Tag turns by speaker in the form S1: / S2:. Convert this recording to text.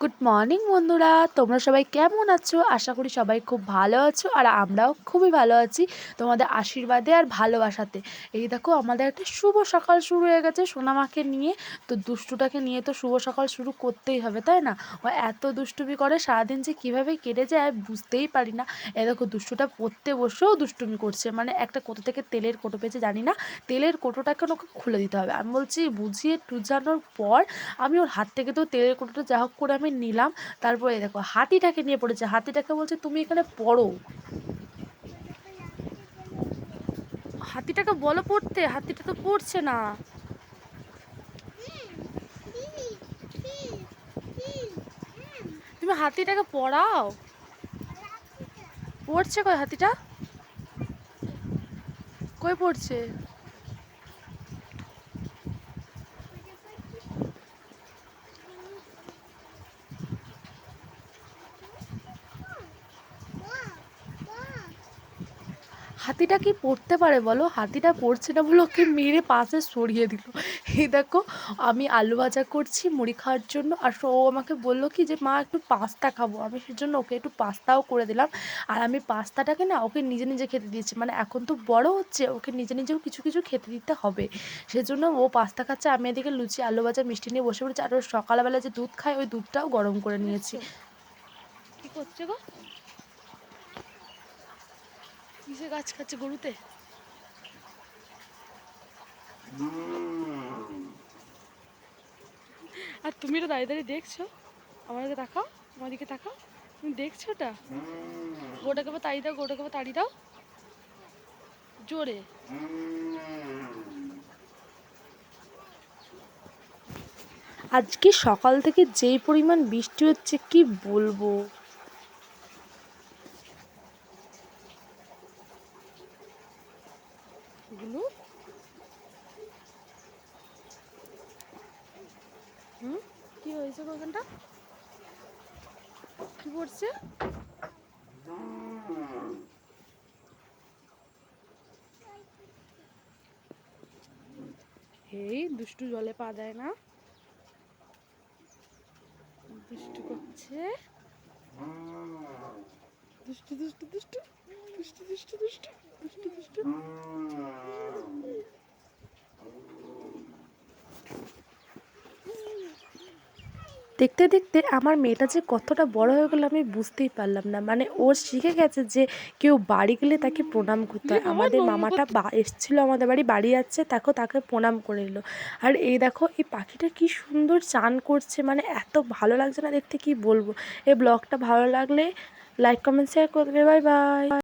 S1: Good morning বন্ধুরা। তোমরা সবাই কেমন আছো? আশা করি সবাই খুব ভালো আছো, আর আমরাও খুবই ভালো আছি তোমাদের আশীর্বাদে আর ভালোবাসাতে। এই দেখো, আমাদের একটা শুভ সকাল শুরু হয়ে গেছে সোনামাকে নিয়ে। তো দুষ্টুটাকে নিয়ে তো শুভ সকাল শুরু করতেই হবে, তাই না? ও এত দুষ্টুমি করে, সারাদিন যে কীভাবে কেটে যায় বুঝতেই পারি না। এ দেখো, দুষ্টুটা পড়তে বসেও দুষ্টুমি করছে। মানে একটা কোটো থেকে তেলের কোটো পেয়েছে, জানি না। তেলের কোটোটাকে ওকে খুলে দিতে হবে। আমি বলছি, বুঝিয়ে টুজানোর পর আমি ওর হাত থেকে তো তেলের কোটোটা যা হোক করে আমি নিলাম। তারপরে দেখো, হাতিটাকে নিয়ে পড়েছে। হাতিটাকে বলছে, তুমি এখানে পড়ো। হাতিটাকে বলো পড়তে, হাতিটা তো পড়ছে না। তুমি হাতিটাকে পড়াও। পড়ছে কই হাতিটা? কই পড়ছে? হাতিটা কি পড়তে পারে বলো? হাতিটা পড়ছে না বলে ওকে মেরে পাশে সরিয়ে দিল। এই দেখো, আমি আলু ভাজা করছি, মুড়ি খাওয়ার জন্য, আর ও আমাকে বলল কি যে, মা, একটু পাস্তা খাব। আমি সেজন্য ওকে একটু পাস্তাও করে দিলাম। আর আমি পাস্তাটাকে না ওকে নিজে নিজে খেতে দিয়েছি। মানে এখন তো বড় হচ্ছে, ওকে নিজে নিজেও কিছু কিছু খেতে দিতে হবে। সেজন্য ও পাস্তা খাচ্ছে, আমি এদিকে লুচি, আলু ভাজা, মিষ্টি নিয়ে বসে পড়েছি, আর ও সকালবেলা যে দুধ খায়, ওই দুধটাও গরম করে নিয়েছি। কি করছে গো? কিসে গাছ খাচ্ছে গরুতে? আর তুমি তো দাঁড়িয়ে দাঁড়িয়ে দেখছ? আমার দিকে তাকাও, আমার দিকে তাকাও। তুমি দেখছ ওটা গোটাকে আবার তাড়ি দাও, গোটাকে আবার তাড়ি দাও। জোরে। আজকে সকাল থেকে যেই পরিমাণ বৃষ্টি হচ্ছে, কি বলব? মাছগুলো হুম, কি হয়েছে ওখানটা কি পড়ছে? এই দুষ্টু জলে পা দেয় না। দুষ্টু করছে। দুষ্টু দুষ্টু দুষ্টু দুষ্টু দুষ্টু দুষ্টু। দেখতে দেখতে আমার মেয়েটা যে কতটা বড় হয়ে গেলো আমি বুঝতেই পারলাম না। মানে ও শিখে গেছে যে কেউ বাড়ি গেলে তাকে প্রণাম করতে হয়। আমাদের মামাটা বা এসেছিল আমাদের বাড়ি বাড়ি যাচ্ছে তাকে তাকে প্রণাম করে এলো আর এই দেখো এই পাখিটা কি সুন্দর চান করছে। মানে এত ভালো লাগছে না দেখতে কি বলব? এই ব্লগটা ভালো লাগলে লাইক কমেন্ট শেয়ার করবে। Bye bye